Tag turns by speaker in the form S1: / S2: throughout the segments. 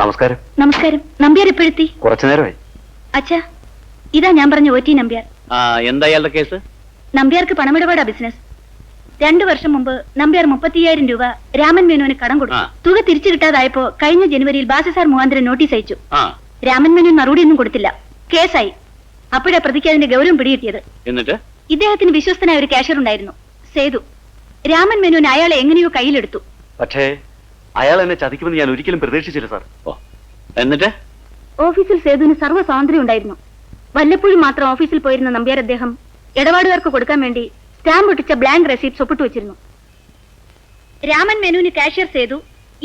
S1: നമസ്കാരം.
S2: നമസ്കാരം. നമ്പ്യാർ എപ്പോഴെത്തി
S1: കുറച്ചു നേരമായി.
S2: അച്ഛാ ഇതാ ഞാൻ പറഞ്ഞ ഒ ടി നമ്പ്യാർ.
S3: എന്താ ഇയാളുടെ കേസ്?
S2: നമ്പ്യാർക്ക് പണമിടപാടാ ബിസിനസ്. രണ്ടു വർഷം മുമ്പ് നമ്പ്യാർ മുപ്പത്തിയ്യായിരം രൂപ രാമൻ മേനോന് കടം കൊടുത്തു. തുക തിരിച്ചു കിട്ടാതായപ്പോ കഴിഞ്ഞ ജനുവരിയിൽ ബാസി സാർ മുഖാന്തരം നോട്ടീസ് അയച്ചു. രാമൻ മേനോൻ മറുപടിയൊന്നും കൊടുത്തില്ല. കേസായി. അപ്പോഴാ പ്രതിക്ക് അതിന്റെ ഗൗരവം പിടികിട്ടിയത്.
S3: എന്നിട്ട്?
S2: ഇദ്ദേഹത്തിന് വിശ്വസ്തനായ ഒരു കാഷ്യർ ഉണ്ടായിരുന്നു. സേതു. രാമൻ മേനോൻ അയാളെ എങ്ങനെയോ കയ്യിലെടുത്തു.
S1: പക്ഷേ അയാൾ എന്നെ ചതിക്കുമെന്ന് ഞാൻ ഒരിക്കലും പ്രതീക്ഷിച്ചില്ല സാർ.
S3: ഓ എന്നിട്ട്?
S2: ഓഫീസിൽ സേതുവിന് സർവ സ്വാതന്ത്ര്യം ഉണ്ടായിരുന്നു. വല്ലപ്പോഴും മാത്രം ഓഫീസിൽ പോയിരുന്ന നമ്പ്യാർ അദ്ദേഹം ഇടപാടുകാർക്ക് കൊടുക്കാൻ വേണ്ടി സ്റ്റാമ്പ് ഒട്ടിച്ച ബ്ലാങ്ക് റെസീപ്റ്റ് ഒപ്പിട്ട് വെച്ചിരുന്നു. രാമൻ മെനുവിന് കാഷ്യർ സേതു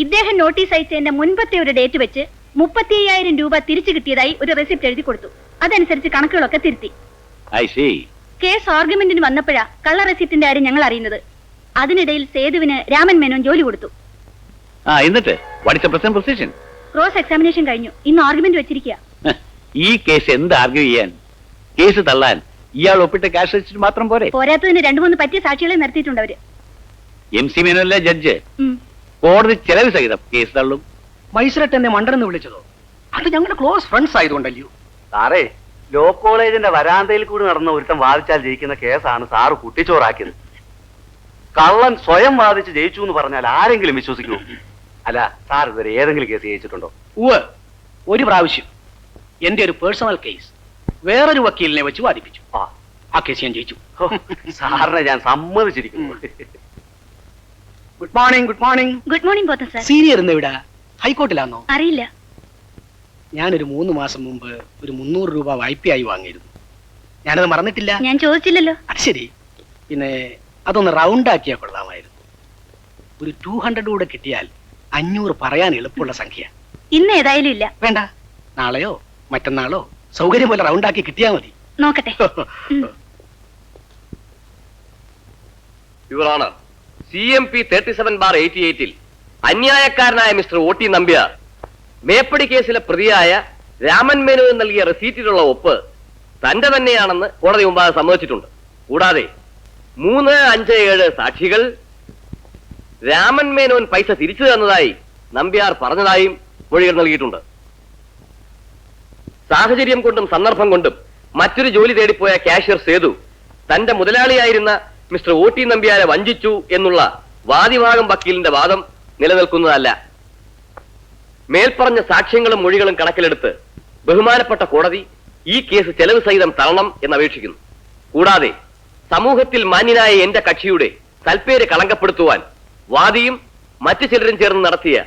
S2: ഇദ്ദേഹം നോട്ടീസ് അയച്ചതിന്റെ മുൻപത്തെ ഒരു ഡേറ്റ് വെച്ച് മുപ്പത്തി അയ്യായിരം രൂപ തിരിച്ചു കിട്ടിയതായി ഒരു റെസിപ്റ്റ് എഴുതി കൊടുത്തു. അതനുസരിച്ച് കണക്കുകളൊക്കെ തിരുത്തി.
S3: ഐ സി
S2: കേസ് ആർഗ്യുമെന്റിന് വന്നപ്പോഴാ കള്ള റെസിപ്റ്റിന്റെ കാര്യം ഞങ്ങൾ അറിയുന്നത്. അതിനിടയിൽ സേതുവിന് രാമൻ മേനോൻ ജോലി കൊടുത്തു.
S3: ആ എന്നിട്ട്? വടിച്ച പ്രസന്റ് പൊസിഷൻ
S2: ക്രോസ് എക്സാമിനേഷൻ കഴിഞ്ഞു. ഇന്ന് ആർഗ്യുമെന്റ് വെച്ചിരിക്കുക
S3: ഈ കേസ് എന്ത് ആർഗ്യൂ ചെയ്യാൻ? കേസ് തള്ളാൻ. ഇയാൾ ഒപ്പിട്ട ക്യാഷ് വെച്ചിട്ട് മാത്രം പോരെ?
S2: പോരാത്തതിന് രണ്ടു മൂന്ന് പറ്റിയ സാക്ഷികളെ നിർത്തിയിട്ടുണ്ട് അവർ.
S3: എം സി മേനോനിലെ ജഡ്ജ്. കോടതി ചെലവ് സഹിതം കേസ് തള്ളും.
S4: മൈസൂരട്ട് എന്നെ മണ്ടനെന്ന് വിളിച്ചതോ? അത് ഞങ്ങളുടെ ക്ലോസ് ഫ്രണ്ട്സ് ആയതുകൊണ്ടല്ലോ
S1: സാറേ ലോ കോളേജിന്റെ വരാന്തയിൽ കൂടി നടന്ന ഒരുത്തം വാദിച്ചാൽ ജയിക്കുന്ന കേസാണ് സാറ് കുട്ടിച്ചോറാക്കിയത്. കള്ളൻ സ്വയം വാദിച്ച് ജയിച്ചു എന്ന് പറഞ്ഞാൽ ആരെങ്കിലും വിശ്വസിക്കുമോ അല്ല സാർ ഇതുവരെ ഏതെങ്കിലും കേസ് ജയിച്ചിട്ടുണ്ടോ?
S4: ഉവ് ഒരു പ്രാവശ്യം. എന്റെ ഒരു പേഴ്സണൽ കേസ് വേറൊരു വക്കീലിനെ വെച്ച് വാദിപ്പിച്ചു.
S1: ആ.
S4: ആ കേസ് ഞാൻ ജയിച്ചു.
S1: ഹോ, സാറിനെ ഞാൻ സമ്മതിച്ചിരിക്കുന്നു.
S4: Good morning good morning
S2: good morning sir.
S4: Senior ഇന്ന് ഇവിടെ? ഹൈക്കോർട്ടിലാണോ
S2: അറിയില്ല.
S4: ഞാനൊരു മൂന്ന് മാസം മുമ്പ് ഒരു മുന്നൂറ് രൂപ വായ്പയായി വാങ്ങിയിരുന്നു. ഞാനത് മറന്നിട്ടില്ല?
S2: ഞാൻ ചോദിച്ചില്ലല്ലോ.
S4: അത് ശരി. പിന്നെ അതൊന്ന് റൗണ്ട് ആക്കിയാൽ കൊള്ളാമായിരുന്നു. ഒരു ടൂ ഹൺഡ്രഡ് കൂടെ കിട്ടിയാൽ അഞ്ഞൂറ് പറയാൻ എളുപ്പമുള്ള സംഖ്യ.
S2: ഇന്ന് ഏതായാലും ഇല്ല.
S4: വേണ്ട. നാളെയോ മറ്റന്നാളോ സൗകര്യം പോലെ റൗണ്ട് ആക്കി കിട്ടിയാ മതി.
S2: നോക്കട്ടെ.
S5: Your honour C M P thirty seven bar eighty എയ്റ്റിൽ അന്യായക്കാരനായ മിസ്റ്റർ ഒ ടി നമ്പ്യാർ മേപ്പടി കേസിലെ പ്രതിയായ രാമൻ മേനോൻ നൽകിയ റെസീറ്റിലുള്ള ഒപ്പ് തന്റെ തന്നെയാണെന്ന് കോടതി മുമ്പാകെ സമ്മതിച്ചിട്ടുണ്ട്. കൂടാതെ മൂന്ന് അഞ്ച് ഏഴ് സാക്ഷികൾ രാമൻ മേനോൻ പൈസ തിരിച്ചു തന്നതായി നമ്പ്യാർ പറഞ്ഞതായും മൊഴികൾ നൽകിയിട്ടുണ്ട്. സാഹചര്യം കൊണ്ടും സന്ദർഭം കൊണ്ടും മറ്റൊരു ജോലി തേടിപ്പോയ കാഷ്യർ സേതു തന്റെ മുതലാളിയായിരുന്ന മിസ്റ്റർ ഒ ടി നമ്പ്യാരെ വഞ്ചിച്ചു എന്നുള്ള വാദിഭാഗം വക്കീലിന്റെ വാദം നിലനിൽക്കുന്നതല്ല. മേൽപ്പറഞ്ഞ സാക്ഷ്യങ്ങളും മൊഴികളും കണക്കിലെടുത്ത് ബഹുമാനപ്പെട്ട കോടതി ഈ കേസ് ചെലവ് സഹിതം തള്ളണം എന്ന് എന്നപേക്ഷിക്കുന്നു. കൂടാതെ സമൂഹത്തിൽ മാന്യനായ എന്റെ കക്ഷിയുടെ തൽപ്പേര് കളങ്കപ്പെടുത്തുവാൻ വാദിയും മറ്റു ചിലരും ചേർന്ന് നടത്തിയ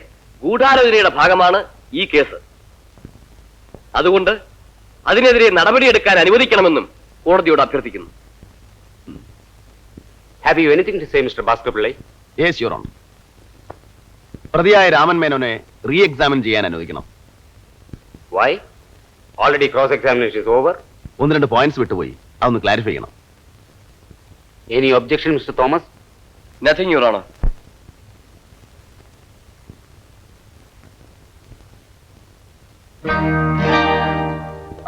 S5: ഗൂഢാലോചനയുടെ ഭാഗമാണ് ഈ കേസ്. അതുകൊണ്ട് അതിനെതിരെ നടപടിയെടുക്കാൻ അനുവദിക്കണമെന്നും കോടതിയോട് അഭ്യർത്ഥിക്കുന്നു.
S1: Have you anything to say mister Bhaskar Pillai
S6: yes your honour പ്രതിയായ രാമൻ മേനോനെ റീ എക്സാമിൻ ചെയ്യാൻ അനുവദിക്കണം.
S1: Why already cross examination is over
S6: ഒന്ന് രണ്ട് പോയിന്റ്സ് വിട്ടുപോയി. അതൊന്ന് ക്ലാരിഫൈ ചെയ്യണം.
S1: Any objection mister Thomas
S5: nothing your honour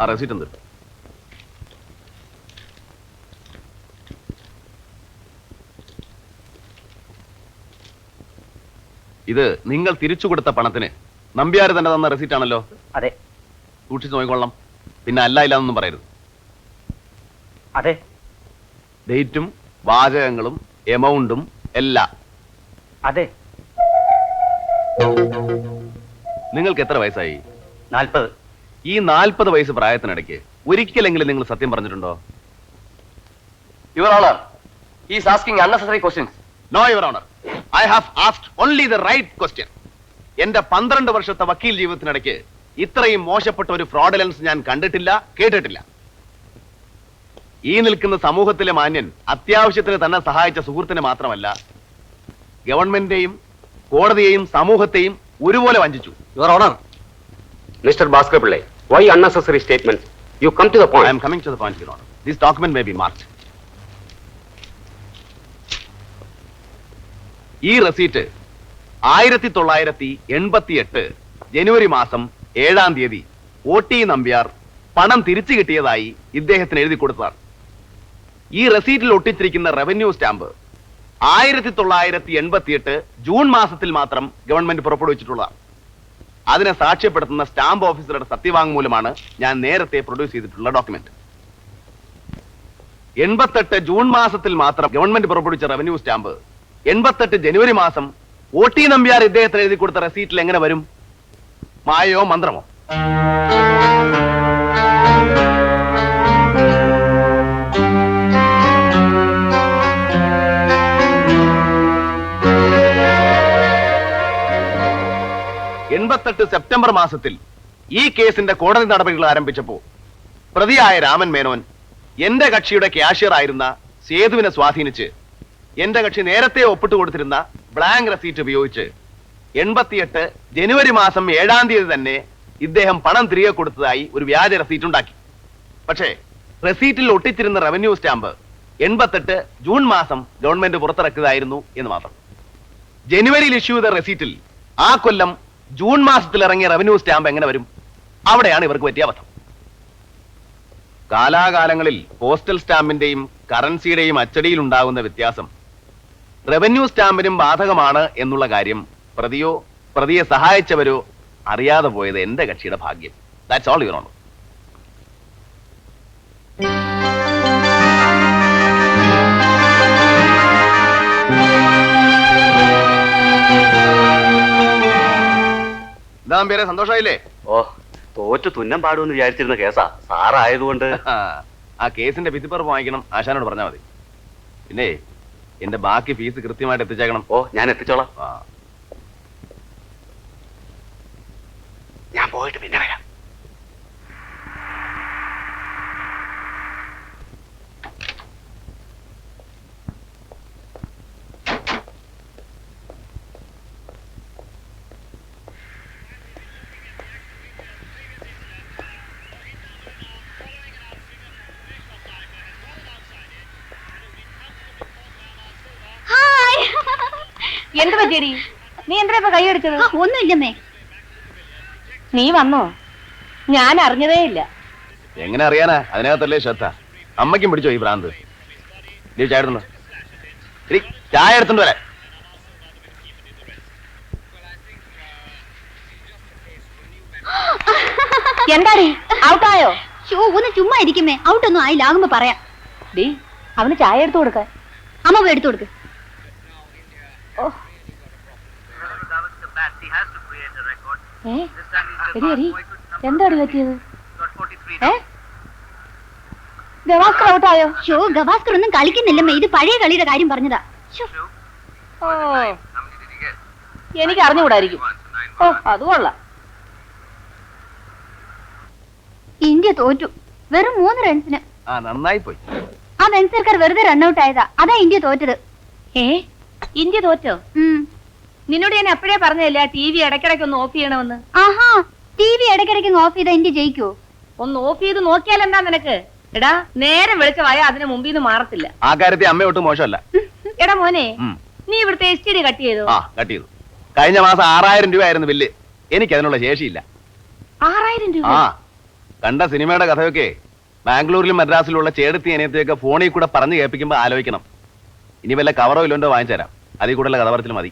S6: ആ റെസിറ്റ് എന്ത് ഇത് നിങ്ങൾ തിരിച്ചു കൊടുത്ത പണത്തിന് നമ്പ്യാർ തന്നെ തന്ന റെസിറ്റ് ആണല്ലോ?
S1: അതെ.
S6: സൂക്ഷിച്ചു നോക്കിക്കൊള്ളാം പിന്നെ അല്ല ഇല്ല എന്നൊന്നും പറയരുത്.
S1: അതെ.
S6: ഡേറ്റും വാചകങ്ങളും എമൗണ്ടും എല്ലാം.
S1: അതെ.
S6: നിങ്ങൾക്ക് എത്ര വയസ്സായി?
S1: നാൽപ്പത്.
S6: ഈ നാൽപ്പത് വയസ്സ് പ്രായത്തിനിടയ്ക്ക് ഒരിക്കലെങ്കിലും നിങ്ങൾ സത്യം പറഞ്ഞിട്ടുണ്ടോ?
S5: Your honour
S6: no honour I have asked only the right question എന്റെ പന്ത്രണ്ട് വർഷത്തെ വക്കീൽ ജീവിതത്തിനിടയ്ക്ക് ഇത്രയും മോശപ്പെട്ട ഒരു ഫ്രോഡലൻസ് ഞാൻ കണ്ടിട്ടില്ല കേട്ടിട്ടില്ല. ഈ നിൽക്കുന്ന സമൂഹത്തിലെ മാന്യൻ അത്യാവശ്യത്തിന് തന്നെ സഹായിച്ച സുഹൃത്തിനെ മാത്രമല്ല ഗവൺമെന്റിനെയും കോടതിയെയും സമൂഹത്തെയും ഒരുപോലെ വഞ്ചിച്ചു.
S1: Your honour mister Bhaskar Pillai why unnecessary statement you come to the
S6: I
S1: point
S6: am coming to the point your honour this document may be marked ഈ റെസീറ്റ് ആയിരത്തി തൊള്ളായിരത്തി എൺപത്തി എട്ട് ജനുവരി മാസം ഏഴാം തീയതി ഒ ടി നമ്പ്യാർ പണം തിരിച്ചു കിട്ടിയതായി ഇദ്ദേഹത്തിന് എഴുതി കൊടുത്തതാണ്. ഈ റെസീറ്റിൽ ഒട്ടിച്ചിരിക്കുന്ന റവന്യൂ സ്റ്റാമ്പ് ആയിരത്തി തൊള്ളായിരത്തി എൺപത്തി എട്ട് ജൂൺ മാസത്തിൽ മാത്രം ഗവൺമെന്റ് പുറപ്പെടുവിച്ചിട്ടുള്ളതാണ്. അതിനെ സാക്ഷ്യപ്പെടുത്തുന്ന സ്റ്റാമ്പ് ഓഫീസറുടെ സത്യവാങ്മൂലമാണ് ഞാൻ നേരത്തെ പ്രൊഡ്യൂസ് ചെയ്തിട്ടുള്ള ഡോക്യുമെന്റ്. എൺപത്തെട്ട് ജൂൺ മാസത്തിൽ മാത്രം ഗവൺമെന്റ് പുറപ്പെടുവിച്ച റവന്യൂ സ്റ്റാമ്പ് എൺപത്തെട്ട് ജനുവരി മാസം ഒ ടി നമ്പ്യാർ ഇദ്ദേഹത്തിന് എഴുതി കൊടുത്ത റെസീറ്റിൽ എങ്ങനെ വരും? മായയോ മന്ത്രമോ? എൺപത്തെട്ട് സെപ്റ്റംബർ മാസത്തിൽ ഈ കേസിന്റെ കോടതി നടപടികൾ ആരംഭിച്ചപ്പോൾ പ്രതിയായ രാമൻ മേനോൻ എന്റെ കക്ഷിയുടെ ക്യാഷ്യർ ആയിരുന്ന സേതുവിനെ സ്വാധീനിച്ച് എന്റെ കക്ഷി നേരത്തെ ഒപ്പിട്ട് കൊടുത്തിരുന്ന ബ്ലാങ്ക് റെസീറ്റ് ഉപയോഗിച്ച് എൺപത്തിയെട്ട് ജനുവരി മാസം ഏഴാം തീയതി തന്നെ ഇദ്ദേഹം പണം തിരികെ കൊടുത്തതായി ഒരു വ്യാജ റെസീറ്റ് ഉണ്ടാക്കി. പക്ഷേ റെസീറ്റിൽ ഒട്ടിച്ചിരുന്ന റവന്യൂ സ്റ്റാമ്പ് എൺപത്തെട്ട് ജൂൺ മാസം ഗവൺമെന്റ് പുറത്തിറക്കിയതായിരുന്നു എന്ന് മാത്രം. ജനുവരിയിൽ ഇഷ്യൂ ചെയ്ത റെസീറ്റിൽ ആ കൊല്ലം ജൂൺ മാസത്തിൽ ഇറങ്ങിയ റവന്യൂ സ്റ്റാമ്പ് എങ്ങനെ വരും? അവിടെയാണ് ഇവർക്ക് പറ്റിയ അബദ്ധം. കാലാകാലങ്ങളിൽ പോസ്റ്റൽ സ്റ്റാമ്പിന്റെയും കറൻസിയുടെയും അച്ചടിയിൽ ഉണ്ടാകുന്ന വ്യത്യാസം റവന്യൂ സ്റ്റാമ്പിനും ബാധകമാണ് എന്നുള്ള കാര്യം പ്രതിയോ പ്രതിയെ സഹായിച്ചവരോ അറിയാതെ പോയത് എന്റെ കക്ഷിയുടെ ഭാഗ്യം. ദാറ്റ്സ് ഓൾ യുവർ എന്താ പേരെ സന്തോഷമായില്ലേ
S1: ഓ തോറ്റു തുന്നം പാടുമെന്ന് വിചാരിച്ചിരുന്ന കേസാ. സാറായതുകൊണ്ട്.
S6: ആ, ആ കേസിന്റെ വിധിപ്പറപ്പ് വാങ്ങിക്കണം. ആശാനോട് പറഞ്ഞാൽ മതി. പിന്നെ എന്റെ ബാക്കി ഫീസ് കൃത്യമായിട്ട് എത്തിച്ചേക്കണം.
S1: ഓ ഞാൻ എത്തിച്ചോളാം.
S4: ഞാൻ പോയിട്ട് പിന്നെ വരാം.
S7: എന്ത് പറ്റിയടി നീ എന്തിനാ ഇപ്പൊ കൈയടിച്ചത്
S2: ഒന്നുമില്ലമ്മേ.
S7: നീ വന്നോ? ഞാൻ അറിഞ്ഞതേ ഇല്ല.
S6: എങ്ങനെ അറിയാനാ? അതിനകത്തല്ലേ ശ്രദ്ധ. അമ്മയ്ക്കും പിടിച്ചോ ഈ ഭ്രാന്ത്. നീ ചായ എടുത്തുണ്ടോ എടി, ചായ എടുത്തുണ്ട് വരാൻ
S7: എന്താടി? ഔട്ടായോ?
S2: ഷോ ഒന്ന് ചുമ്മാ ഇരിക്കുമേ. ഔട്ടൊന്നും ആയില്ല. ആകുമ്പോ പറയാം.
S7: ഡി അവന് ചായ എടുത്തു കൊടുക്ക.
S2: അമ്മ പോയി എടുത്തു കൊടുക്ക്.
S7: ഏ? എടി എടി എന്താടി പറ്റിയത്? ഏ? ഗവാസ്കർ ഔട്ടായോ
S2: ഷോ ഗവാസ്കർ ഒന്നും കളിക്കുന്നില്ലമ്മേ. ഇത് പഴയ കളിയുടെ കാര്യം പറഞ്ഞതാ.
S7: ഓ. എനിക്ക് അറിഞ്ഞുകൂടായിരിക്കും ഓ അത് കൊള്ളാം.
S2: ഇന്ത്യ തോറ്റു. വെറും മൂന്ന് റൺസിന്.
S6: ആ നന്നായി പോയി
S2: ആ വെൻസർക്കാർ വെറുതെ റണ്ണൌട്ട് ആയതാ. അതാ ഇന്ത്യ തോറ്റത്.
S7: ഏ? ഇന്ത്യ തോറ്റോ?
S2: ഉം.
S7: നിന്നോട് ഞാൻ എപ്പോഴേ പറഞ്ഞതല്ലേ ടി വി ഇടയ്ക്കിടയ്ക്ക് ഒന്ന് ഓഫ് ചെയ്യണമെന്ന്?
S2: ആഹാ ടി വി ഇടയ്ക്കിടയ്ക്ക് ഓഫ് ചെയ്താ ഇന്ത്യ ജയിക്കോ?
S7: ഒന്ന് ഓഫ് ചെയ്ത് നോക്കിയാൽ എന്താ നിനക്ക്? എടാ നേരെ വെളിച്ചമായ അതിന് മുമ്പിൽ നിന്ന് മാറത്തില്ല.
S6: ആ കാര്യത്തിൽ അമ്മ ഒട്ടും മോശമല്ല.
S7: എടാ മോനെ നീ ഇവിടുത്തെ എസ് ടി ഡി കട്ട് ചെയ്തു?
S6: ആ കട്ട് ചെയ്തു. കഴിഞ്ഞ മാസം ആറായിരം രൂപയായിരുന്നു ബില്ല്. എനിക്ക് അതിനുള്ള ശേഷിയില്ല.
S7: ആറായിരം രൂപ?
S6: ആ കണ്ട സിനിമയുടെ കഥയൊക്കെ ബാംഗ്ലൂരിലും മദ്രാസിലുള്ള ചേടത്തി അനിയത്തെയൊക്കെ ഫോണിൽ കൂടെ പറഞ്ഞു കേൾപ്പിക്കുമ്പോൾ ആലോചിക്കണം. ഇനി വല്ല കവറോ ഇല്ലോണ്ടോ വാങ്ങിച്ചു തരാം അതിൽ കൂടുതൽ കഥ പറച്ചിൽ മതി.